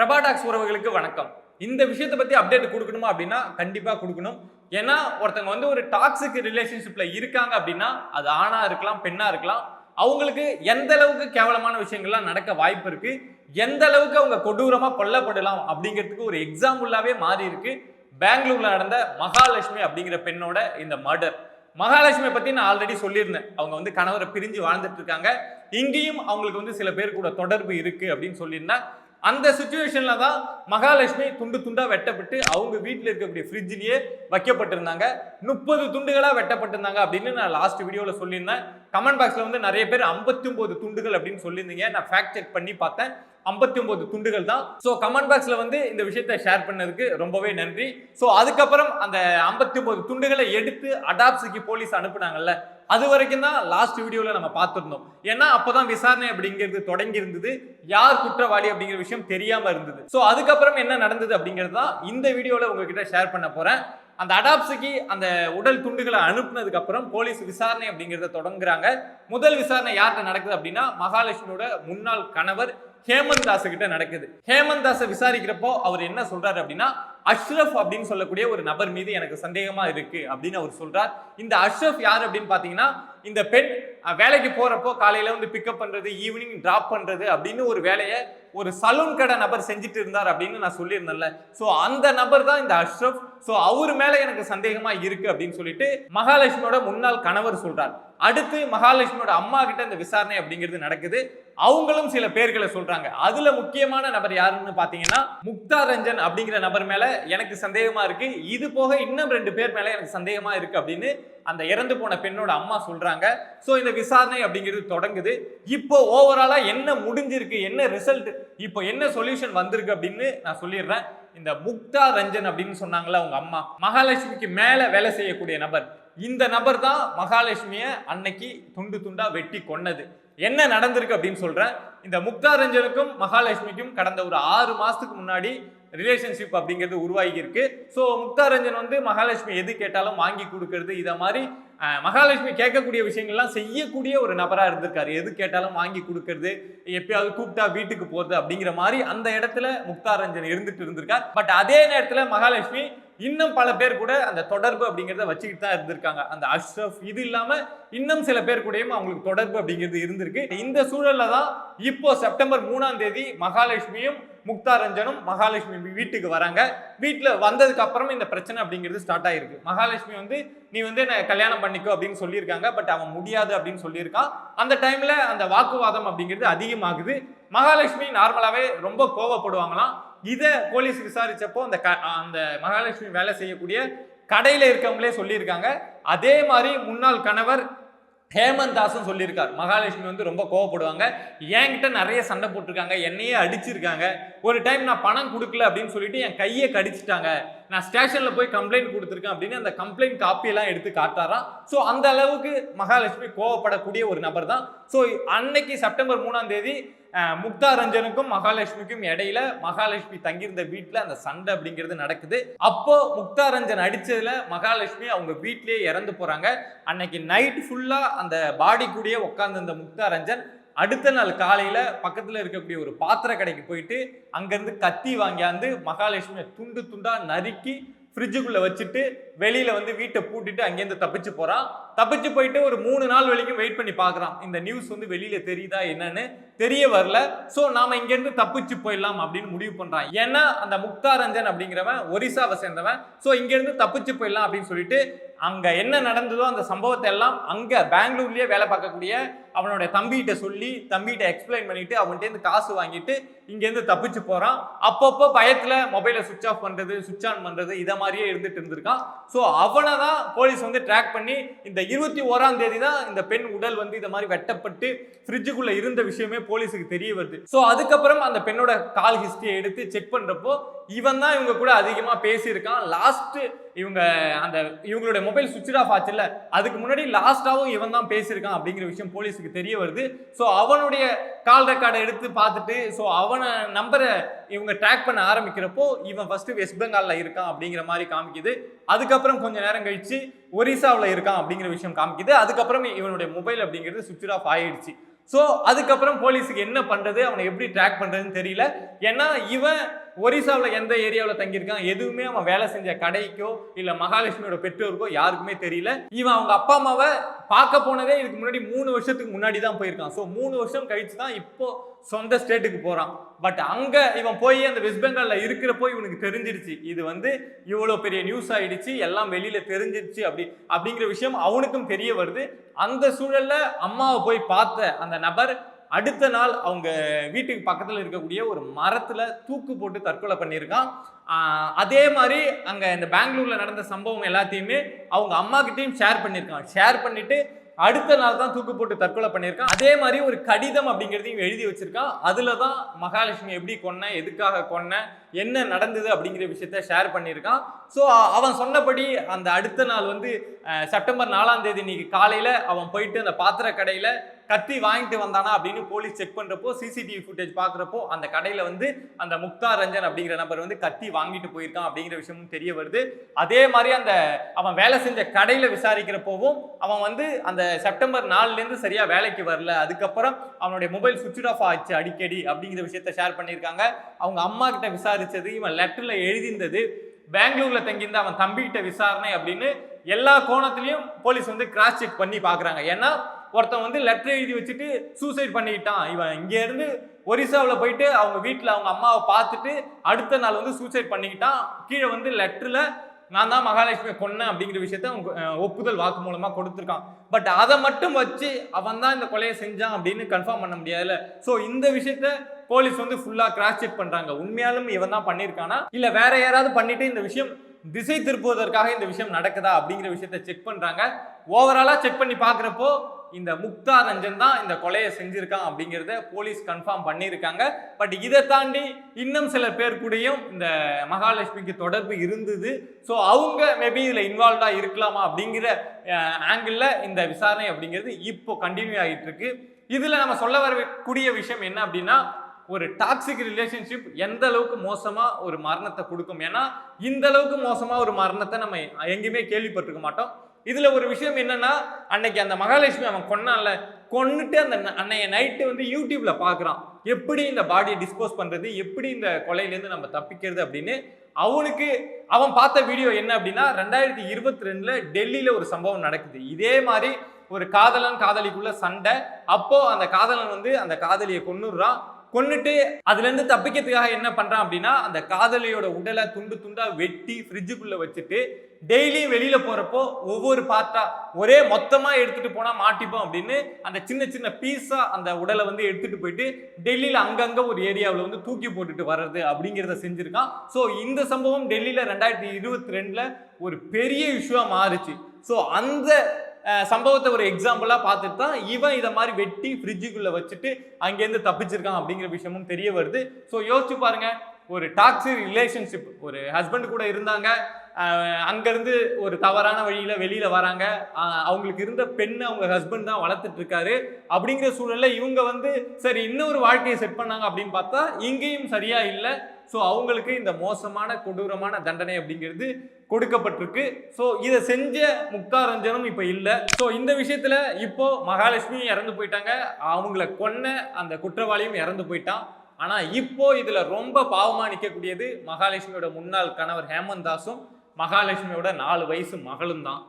பிரபாடாக்ஸ் உறவுகளுக்கு வணக்கம். இந்த விஷயத்தை பற்றி அப்டேட் கொடுக்கணுமா அப்படின்னா கண்டிப்பாக கொடுக்கணும். ஏன்னா ஒருத்தங்க வந்து ஒரு டாக்ஸிக் ரிலேஷன்ஷிப்பில் இருக்காங்க அப்படின்னா அது ஆணாக இருக்கலாம் பெண்ணாக இருக்கலாம் அவங்களுக்கு எந்த அளவுக்கு கேவலமான விஷயங்கள்லாம் நடக்க வாய்ப்பு இருக்குது எந்த அளவுக்கு அவங்க கொடூரமாக கொல்லப்படலாம் அப்படிங்கிறதுக்கு ஒரு எக்ஸாம்பிளாகவே மாறி இருக்கு. பெங்களூரில் நடந்த மகாலட்சுமி அப்படிங்கிற பெண்ணோட இந்த மர்டர் மகாலட்சுமியை பற்றி நான் ஆல்ரெடி சொல்லியிருந்தேன். அவங்க வந்து கணவரை பிரிஞ்சு வாழ்ந்துட்டு இருக்காங்க. இங்கேயும் அவங்களுக்கு வந்து சில பேர் கூட தொடர்பு இருக்குது அப்படின்னு சொல்லியிருந்தேன். அந்த சுச்சுவேஷனில் தான் மகாலட்சுமி துண்டு துண்டாக வெட்டப்பட்டு அவங்க வீட்டில் இருக்கக்கூடிய ஃப்ரிட்ஜ்லேயே வைக்கப்பட்டிருந்தாங்க. முப்பது துண்டுகளாக வெட்டப்பட்டிருந்தாங்க அப்படின்னு நான் லாஸ்ட் வீடியோவில் சொல்லியிருந்தேன். கமெண்ட் பாக்ஸில் வந்து நிறைய பேர் 59 துண்டுகள் அப்படின்னு சொல்லியிருந்தீங்க. நான் ஃபேக்ட் செக் பண்ணி பார்த்தேன். 59 துண்டுகள் தான். ஸோ கமெண்ட் பாக்ஸில் வந்து இந்த விஷயத்தை ஷேர் பண்ணதுக்கு ரொம்பவே நன்றி. ஸோ அதுக்கப்புறம் அந்த 59 துண்டுகளை எடுத்து அடாப்ஸுக்கு போலீஸ் அனுப்புனாங்கல்ல அது வரைக்கும் தான் லாஸ்ட் வீடியோவில் நம்ம பார்த்துருந்தோம். ஏன்னா அப்போ தான் விசாரணை அப்படிங்கிறது தொடங்கி இருந்தது யார் குற்றவாளி அப்படிங்கிற விஷயம் தெரியாமல் இருந்தது. ஸோ அதுக்கப்புறம் என்ன நடந்தது அப்படிங்கிறது தான் இந்த வீடியோவில் உங்ககிட்ட ஷேர் பண்ண போகிறேன் அந்த அடாப்ஸுக்கு அந்த உடல் துண்டுகளை அனுப்புனதுக்கு அப்புறம் போலீஸ் விசாரணை அப்படிங்கிறத தொடங்குறாங்க. முதல் விசாரணை யார்கிட்ட நடக்குது அப்படின்னா மகாலட்சுமியோட முன்னாள் கணவர் ஹேமந்த் தாஸ் கிட்ட நடக்குது. ஹேமந்த் தாஸை விசாரிக்கிறப்போ அவர் என்ன சொல்றாரு அப்படின்னா அஷ்ரஃப் அப்படின்னு சொல்லக்கூடிய ஒரு நபர் மீது எனக்கு சந்தேகமா இருக்கு அப்படின்னு அவர் சொல்றார். இந்த அஷ்ரஃப் யார் அப்படின்னு பாத்தீங்கன்னா இந்த பெண் வேலைக்கு போறப்போ காலையில வந்து பிக்கப் பண்றது ஈவினிங் டிராப் பண்றது அப்படின்னு ஒரு வேலையை ஒரு சலூன் கடை நபர் செஞ்சுட்டு இருந்தார் அப்படின்னு நான் சொல்லியிருந்தேன்ல. ஸோ அந்த நபர் தான் இந்த அஷ்ரஃப் ஸோ அவர் மேல எனக்கு சந்தேகமா இருக்கு அப்படின்னு சொல்லிட்டு மகாலட்சுமியோட முன்னாள் கணவர் சொல்றார். அடுத்து மகாலட்சுமியோட அம்மா கிட்ட இந்த விசாரணை அப்படிங்கிறது நடக்குது. அவங்களும் சில பேர்களை சொல்றாங்க. அதுல முக்கியமான நபர் யாருன்னு பாத்தீங்கன்னா முக்தா ரஞ்சன் அப்படிங்கிற நபர் மேல எனக்கு சந்தேகமா இருக்கு. இது போக இன்னும் ரெண்டு பேர் மேல எனக்கு சந்தேகமா இருக்கு அப்படின்னு அந்த இறந்து போன பெண்ணோட அம்மா சொல்றாங்க. ஸோ இந்த விசாரணை அப்படிங்கிறது தொடங்குது. இப்போ ஓவராலா என்ன முடிஞ்சிருக்கு என்ன ரிசல்ட் இப்போ என்ன சொல்யூஷன் வந்திருக்கு அப்படின்னு நான் சொல்லிடுறேன். இந்த முக்தா ரஞ்சன் அப்படின்னு சொன்னாங்களா அவங்க அம்மா. மகாலட்சுமிக்கு மேல வேலை செய்யக்கூடிய நபர். இந்த நபர் தான் மகாலட்சுமியை அன்னைக்கு துண்டு துண்டா வெட்டி கொன்னது. என்ன நடந்திருக்கு அப்படின்னு சொல்கிறேன் இந்த முக்தா ரஞ்சனுக்கும் மகாலட்சுமிக்கும் கடந்த ஒரு ஆறு மாதத்துக்கு முன்னாடி ரிலேஷன்ஷிப் அப்படிங்கிறது உருவாகி இருக்கு ஸோ முக்தா ரஞ்சன் வந்து மகாலட்சுமி எது கேட்டாலும் வாங்கி கொடுக்கறது இதை மாதிரி மகாலட்சுமி கேட்கக்கூடிய விஷயங்கள்லாம் செய்யக்கூடிய ஒரு நபராக இருந்திருக்காரு. எது கேட்டாலும் வாங்கி கொடுக்கறது எப்பயாவது கூப்பிட்டா வீட்டுக்கு போகிறது அப்படிங்கிற மாதிரி அந்த இடத்துல முக்தா ரஞ்சன் இருந்துட்டு இருந்திருக்கார். பட் அதே நேரத்தில் மகாலட்சுமி இன்னும் பல பேர் கூட அந்த தொடர்பு அப்படிங்கிறத வச்சுக்கிட்டு தான் இருந்திருக்காங்க. அந்த அஷ்ரஃப் இது இல்லாமல் இன்னும் சில பேர் கூடயும் அவங்களுக்கு தொடர்பு அப்படிங்கிறது இருந்திருக்கு. இந்த சூழலில் தான் இப்போ செப்டம்பர் மூணாம் தேதி மகாலட்சுமியும் முக்தா ரஞ்சனும் மகாலட்சுமி வீட்டுக்கு வராங்க. வீட்டில் வந்ததுக்கு அப்புறம் இந்த பிரச்சனை அப்படிங்கிறது ஸ்டார்ட் ஆயிருக்கு. மகாலட்சுமி வந்து நீ வந்து என்ன கல்யாணம் பண்ணிக்கோ அப்படின்னு சொல்லியிருக்காங்க. பட் அவன் முடியாது அப்படின்னு சொல்லியிருக்கான் அந்த டைம்ல அந்த வாக்குவாதம் அப்படிங்கிறது அதிகமாகுது. மகாலட்சுமி நார்மலாகவே ரொம்ப கோவப்படுவாங்களாம். இதை போலீஸ் விசாரிச்சப்போ அந்த க அந்த மகாலட்சுமி வேலை செய்யக்கூடிய கடையில் இருக்கவங்களே சொல்லியிருக்காங்க. அதே மாதிரி முன்னாள் கணவர் ஹேமந்த் தாஸும் சொல்லியிருக்கார். மகாலட்சுமி வந்து ரொம்ப கோவப்படுவாங்க. என்கிட்ட நிறைய சண்டை போட்டிருக்காங்க. என்னையே அடிச்சிருக்காங்க. ஒரு டைம் நான் பணம் கொடுக்கல அப்படின்னு சொல்லிட்டு என் கையை கடிச்சிட்டாங்க. நான் ஸ்டேஷனில் போய் கம்ப்ளைண்ட் கொடுத்துருக்கேன் அப்படின்னு அந்த கம்ப்ளைண்ட் காப்பியெல்லாம் எடுத்து காட்டாராம் ஸோ அந்த அளவுக்கு மகாலட்சுமி கோவப்படக்கூடிய ஒரு நபர் தான் ஸோ அன்னைக்கு செப்டம்பர் மூணாம் தேதி முக்தா ரஞ்சனுக்கும் மகாலட்சுமிக்கும் இடையில மகாலட்சுமி தங்கியிருந்த வீட்டில் அந்த சண்டை அப்படிங்கிறது நடக்குது. அப்போ முக்தா ரஞ்சன் அடிச்சதுல மகாலட்சுமி அவங்க வீட்லயே இறந்து போறாங்க. அன்னைக்கு நைட் ஃபுல்லா அந்த பாடி கூடயே உட்கார்ந்து முக்தா ரஞ்சன் அடுத்த நாள் காலையில பக்கத்துல இருக்கக்கூடிய ஒரு பாத்திர கடைக்கு போயிட்டு அங்கிருந்து கத்தி வாங்கியாந்து மகாலட்சுமியை துண்டு துண்டா நறுக்கி ஃப்ரிட்ஜுக்குள்ள வச்சுட்டு வெளியில வந்து வீட்டை பூட்டிட்டு அங்கேருந்து தப்பிச்சு போறான். தப்பிச்சு போயிட்டு ஒரு மூணு நாள் வரைக்கும் வெயிட் பண்ணி பார்க்குறான். இந்த நியூஸ் வந்து வெளியில் தெரியுதா என்னன்னு தெரிய வரல. ஸோ நாம் இங்கேருந்து தப்பிச்சு போயிடலாம் அப்படின்னு முடிவு பண்ணுறான் ஏன்னா அந்த முக்தாரஞ்சன் அப்படிங்கிறவன் ஒரிசாவை சேர்ந்தவன். ஸோ இங்கேருந்து தப்பிச்சு போயிடலாம் அப்படின்னு சொல்லிட்டு அங்கே என்ன நடந்ததோ அந்த சம்பவத்தை எல்லாம் அங்கே பெங்களூர்லேயே வேலை பார்க்கக்கூடிய அவனுடைய தம்பிகிட்ட சொல்லி தம்பிகிட்ட எக்ஸ்பிளைன் பண்ணிட்டு அவன்கிட்ட காசு வாங்கிட்டு இங்கேருந்து தப்பிச்சு போகிறான் அப்பப்போ பயத்தில் மொபைலை சுவிச் ஆஃப் பண்ணுறது சுவிச் ஆன் பண்ணுறது இதை மாதிரியே இருந்துட்டு இருந்திருக்கான். ஸோ அவனை தான் போலீஸ் வந்து ட்ராக் பண்ணி இந்த இருபத்தி ஓராம் தேதி தான் இந்த பெண் உடல் வந்து இந்த மாதிரி வெட்டப்பட்டு ஃப்ரிட்ஜுக்குள்ள இருந்த விஷயமே போலீஸுக்கு தெரிய வருது. ஸோ அதுக்கப்புறம் அந்த பெண்ணோட கால் ஹிஸ்டரியை எடுத்து செக் பண்ணுறப்போ இவன் தான் இவங்க கூட அதிகமாக பேசியிருக்கான். லாஸ்ட்டு இவங்க அந்த இவங்களுடைய மொபைல் சுவிட்ச் ஆஃப் ஆச்சுல்ல அதுக்கு முன்னாடி லாஸ்ட்டாகவும் இவன் தான் பேசியிருக்கான் அப்படிங்கிற விஷயம் போலீஸுக்கு தெரிய வருது. ஸோ அவனுடைய கால் ரெக்கார்டை எடுத்து பார்த்துட்டு ஸோ அவனை நம்பரை இவங்க ட்ராக் பண்ண ஆரம்பிக்கிறப்போ இவன் ஃபஸ்ட்டு வெஸ்ட் பெங்காலில் இருக்கான் அப்படிங்கிற மாதிரி காமிக்குது. அதுக்கப்புறம் கொஞ்ச நேரம் கழிச்சு ஒரிசாவில் இருக்கான் அப்படிங்கிற விஷயம் காமிக்குது. அதுக்கப்புறம் இவனுடைய மொபைல் அப்படிங்கிறது சுவிட்ச் ஆஃப் ஆயிடுச்சு. ஸோ அதுக்கப்புறம் போலீஸுக்கு என்ன பண்ணுறது அவனை எப்படி ட்ராக் பண்ணுறதுன்னு தெரியல. ஏன்னா இவன் ஒரிசாவில் எந்த ஏரியாவில் தங்கியிருக்கான்? எதுவுமே அவன் வேலை செஞ்ச கடைக்கோ இல்லை மகாலட்சுமியோட பெற்றோருக்கோ யாருக்குமே தெரியல. இவன் அவங்க அப்பா அம்மாவை பார்க்க போனதே இதுக்கு முன்னாடி மூணு வருஷத்துக்கு முன்னாடி தான் போயிருக்கான். ஸோ மூணு வருஷம் கழிச்சு தான் இப்போ சொந்த ஸ்டேட்டுக்கு போகிறான் பட் அங்கே இவன் போய் அந்த வெஸ்ட் பெங்காலில் இருக்கிறப்போ இவனுக்கு தெரிஞ்சிருச்சு. இது வந்து இவ்வளோ பெரிய நியூஸ் ஆகிடுச்சு எல்லாம் வெளியில் தெரிஞ்சிருச்சு அப்படி அப்படிங்கிற விஷயம் அவனுக்கும் தெரிய வருது. அந்த சூழலில் அம்மாவை போய் பார்த்த அந்த நபர் அடுத்த நாள் அவங்க வீட்டுக்கு பக்கத்தில் இருக்கக்கூடிய ஒரு மரத்தில் தூக்கு போட்டு தற்கொலை பண்ணியிருக்கான். அதே மாதிரி அங்கே இந்த பெங்களூரில் நடந்த சம்பவம் எல்லாத்தையுமே அவங்க அம்மாக்கிட்டையும் ஷேர் பண்ணியிருக்கான். ஷேர் பண்ணிவிட்டு அடுத்த நாள் தான் தூக்கு போட்டு தற்கொலை பண்ணியிருக்கான். அதே மாதிரி ஒரு கடிதம் அப்படிங்கிறதையும் எழுதி வச்சிருக்கான். அதில் தான் மகாலட்சுமி எப்படி கொன்ன எதுக்காக கொன்ன என்ன நடந்தது அப்படிங்கிற விஷயத்த ஷேர் பண்ணியிருக்கான். ஸோ அவன் சொன்னபடி அந்த அடுத்த நாள் வந்து செப்டம்பர் நாலாம் தேதி இன்னைக்கு காலையில் அவன் போயிட்டு அந்த பாத்திர கடையில் கத்தி வாங்கிட்டு வந்தானா அப்படின்னு போலீஸ் செக் பண்ணுறப்போ சிசிடிவி ஃபுட்டேஜ் பார்க்குறப்போ அந்த கடையில் வந்து அந்த முக்தார் ரஞ்சன் அப்படிங்கிற நபர் வந்து கத்தி வாங்கிட்டு போயிருக்கான் அப்படிங்கிற விஷயமும் தெரிய வருது. அதே மாதிரி அந்த அவன் வேலை செஞ்ச கடையில் விசாரிக்கிறப்போவும் அவன் வந்து அந்த செப்டம்பர் நாலுலேருந்து சரியாக வேலைக்கு வரல. அதுக்கப்புறம் அவனுடைய மொபைல் சுவிட்ச் ஆஃப் ஆச்சு அடிக்கடி அப்படிங்கிற விஷயத்த ஷேர் பண்ணியிருக்காங்க. அவங்க அம்மா கிட்ட சம்பாதிச்சது இவன் லெட்டரில் எழுதியிருந்தது பெங்களூரில் தங்கியிருந்த அவன் தம்பிகிட்ட விசாரணை அப்படின்னு எல்லா கோணத்துலையும் போலீஸ் வந்து கிராஸ் செக் பண்ணி பார்க்குறாங்க. ஏன்னா ஒருத்தன் வந்து லெட்டர் எழுதி வச்சுட்டு சூசைட் பண்ணிக்கிட்டான். இவன் இங்கேருந்து ஒரிசாவில் போயிட்டு அவங்க வீட்டில் அவங்க அம்மாவை பார்த்துட்டு அடுத்த நாள் வந்து சூசைட் பண்ணிக்கிட்டான். கீழே வந்து லெட்டரில் நான் தான் மகாலட்சுமி கொன்னேன் அப்படிங்கிற விஷயத்த ஒப்புதல் வாக்கு மூலமாக கொடுத்துருக்கான். பட் அதை மட்டும் வச்சு அவன் தான் இந்த கொலையை செஞ்சான் அப்படின்னு கன்ஃபார்ம் பண்ண முடியாதுல்ல. ஸோ இந்த விஷயத்த போலீஸ் வந்து ஃபுல்லாக கிராஸ் செக் பண்ணுறாங்க உண்மையாலும் இவன் தான் பண்ணியிருக்கானா இல்லை வேற யாராவது பண்ணிட்டு இந்த விஷயம் திசை திருப்புவதற்காக இந்த விஷயம் நடக்குதா அப்படிங்கிற விஷயத்த செக் பண்ணுறாங்க ஓவராலாக செக் பண்ணி பார்க்குறப்போ இந்த முக்தா ரஞ்சன் தான் இந்த கொலையை செஞ்சுருக்கான் அப்படிங்கிறத போலீஸ் கன்ஃபார்ம் பண்ணியிருக்காங்க. பட் இதை தாண்டி இன்னும் சில பேர் கூடயும் இந்த மகாலட்சுமிக்கு தொடர்பு இருந்தது. ஸோ அவங்க மேபி இதில் இன்வால்வ்டாக இருக்கலாமா அப்படிங்கிற ஆங்கிளில் இந்த விசாரணை அப்படிங்கிறது இப்போ கண்டினியூ ஆகிட்டு இருக்கு இதில் நம்ம சொல்ல வரக்கூடிய விஷயம் என்ன அப்படின்னா ஒரு டாக்ஸிக் ரிலேஷன்ஷிப் எந்த அளவுக்கு மோசமாக ஒரு மரணத்தை கொடுக்கும்? ஏன்னா இந்த அளவுக்கு மோசமாக ஒரு மரணத்தை நம்ம எங்கேயுமே கேள்விப்பட்டிருக்க மாட்டோம். இதில் ஒரு விஷயம் என்னன்னா அன்னைக்கு அந்த மகாலட்சுமி அவன் கொன்னான்ல கொன்னுட்டு அந்த ந- அன்னைய நைட்டு வந்து யூடியூப்ல பார்க்குறான் எப்படி இந்த பாடியை டிஸ்போஸ் பண்ணுறது எப்படி இந்த கொலையிலேருந்து நம்ம தப்பிக்கிறது அப்படின்னு. அவனுக்கு அவன் பார்த்த வீடியோ என்ன அப்படின்னா ரெண்டாயிரத்தி இருபத்தி ரெண்டில் டெல்லியில் ஒரு சம்பவம் நடக்குது. இதே மாதிரி ஒரு காதலன் காதலிக்குள்ள சண்டை. அப்போ அந்த காதலன் வந்து அந்த காதலியை கொன்னுடுறான். கொன்னுட்டு அதுல இருந்து தப்பிக்கிறதுக்காக என்ன பண்றான் அப்படின்னா அந்த காதலியோட உடலை துண்டு துண்டா வெட்டி ஃப்ரிட்ஜுக்குள்ள வச்சுட்டு டெய்லியும் வெளியில போறப்போ ஒவ்வொரு பார்ட்டா ஒரே மொத்தமா எடுத்துட்டு போனா மாட்டிப்போம் அப்படின்னு அந்த சின்ன சின்ன பீஸா அந்த உடலை வந்து எடுத்துட்டு போயிட்டு டெல்லியில அங்கங்க ஒரு ஏரியாவில் வந்து தூக்கி போட்டுட்டு வர்றது அப்படிங்கிறத செஞ்சிருக்கான். ஸோ இந்த சம்பவம் டெல்லியில ரெண்டாயிரத்தி இருபத்தி ரெண்டுல ஒரு பெரிய இஷ்யூவா மாறுச்சு. ஸோ அந்த சம்பவத்தை ஒரு எக்ஸாம்பிளாக பார்த்துட்டு தான் இவன் இதை மாதிரி வெட்டி ஃப்ரிட்ஜுக்குள்ளே வச்சுட்டு அங்கேருந்து தப்பிச்சிருக்கான் அப்படிங்கிற விஷயமும் தெரிய வருது. ஸோ யோசிச்சு பாருங்க. ஒரு டாக்ஸிக் ரிலேஷன்ஷிப் ஒரு ஹஸ்பண்ட் கூட இருந்தாங்க. அங்கேருந்து ஒரு தவறான வழியில் வெளியில் வராங்க. அவங்களுக்கு இருந்த பெண்ணை அவங்க ஹஸ்பண்ட் தான் வளர்த்துட்டு இருக்காரு அப்படிங்கிற சூழ்நிலை இவங்க வந்து சரி இன்னொரு வாழ்க்கையை செட் பண்ணாங்க அப்படின்னு பார்த்தா இங்கேயும் சரியா இல்லை. ஸோ அவங்களுக்கு இந்த மோசமான கொடூரமான தண்டனை அப்படிங்கிறது கொடுக்கப்பட்டிருக்கு. ஸோ இதை செஞ்ச முக்தாரஞ்சனும் இப்போ இல்லை. ஸோ இந்த விஷயத்தில் இப்போ மகாலட்சுமியும் இறந்து போயிட்டாங்க. அவங்கள கொன்ன அந்த குற்றவாளியும் இறந்து போயிட்டான். ஆனால் இப்போ இதில் ரொம்ப பாவமாக நிற்கக்கூடியது மகாலட்சுமியோட முன்னாள் கணவர் ஹேமந்த் தாஸும் மகாலட்சுமியோட நாலு வயசு மகளும் தான்.